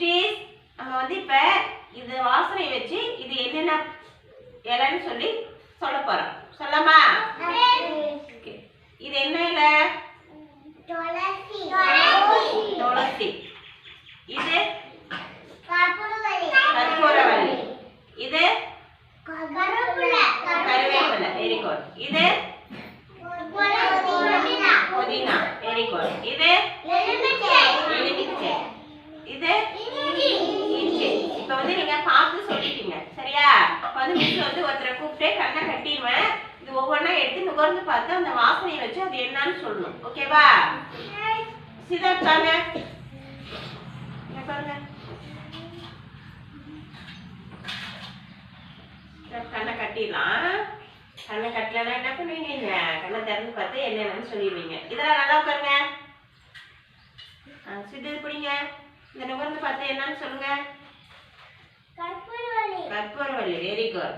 குட்டீஸ் நம்ம வந்து இப்போ இந்த வாசனை வச்சு இது என்னென்ன இலைன்னு சொல்லி சொல்ல போகிறோம் சொல்லமா. இது என்ன இலை? துளசி. இது? கற்பூரவள்ளி. இது? கருவேப்பிலை. வெரி குட் இது? புதினா. வெரி குட் இது? எலுமிச்சை. இது இஞ்சி இஞ்சி இப்போ வந்து நீங்க பார்த்து சொல்லிட்டீங்க சரியா இப்போ வந்து வந்து ஒருத்தரை கூப்பிட்டு கண்ணை கட்டிடுவேன். இது ஒவ்வொன்றா எடுத்து நுகர்ந்து பார்த்து அந்த வாசனையை வச்சு அது என்னன்னு சொல்லணும். ஓகேவா சிதர் இங்க பாருங்க. கண்ணை கட்டிடலாம். கண்ணை கட்டலன்னா என்ன பண்ணுவீங்க? நீங்க கண்ணை திறந்து பார்த்து என்னென்னு சொல்லிடுவீங்க. இதெல்லாம் நல்லா உட்காருங்க. ஆ, சித்து பிடிங்க. இந்த நுகர்ந்து பார்த்து என்னன்னு சொல்லுங்க. கற்பூரவள்ளி வெரி குட்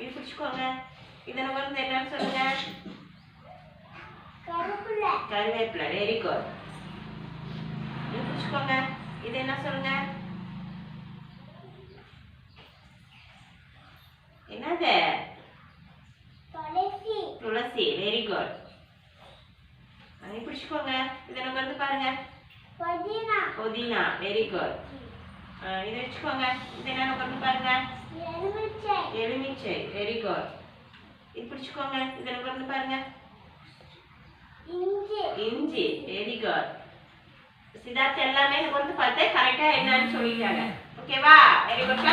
இது பிடிச்சிக்கோங்க. இதை நுகர்ந்து என்னன்னு சொல்லுங்க. கருவேப்பிலை வெரி குட் இது பிடிச்சிக்கோங்க. இது என்ன சொல்லுங்க? என்னது? துளசி. துளசி வெரி குட் இது பிடிச்சிக்கோங்க. இதை நுகர்ந்து பாருங்க. புதினா. புதினா வெரி குட் இதை வச்சுக்கோங்க. இது என்ன நுகர்ந்து பாருங்க. எலுமிச்சை வெரி குட் இது பிடிச்சிக்கோங்க இதை நுகர்ந்து பாருங்க இஞ்சி வெரி குட் சித்தார்த் எல்லாமே நுகர்ந்து பார்த்து கரெக்டா என்னன்னு சொல்லிட்டாங்க ஓகேவா வெரி குட்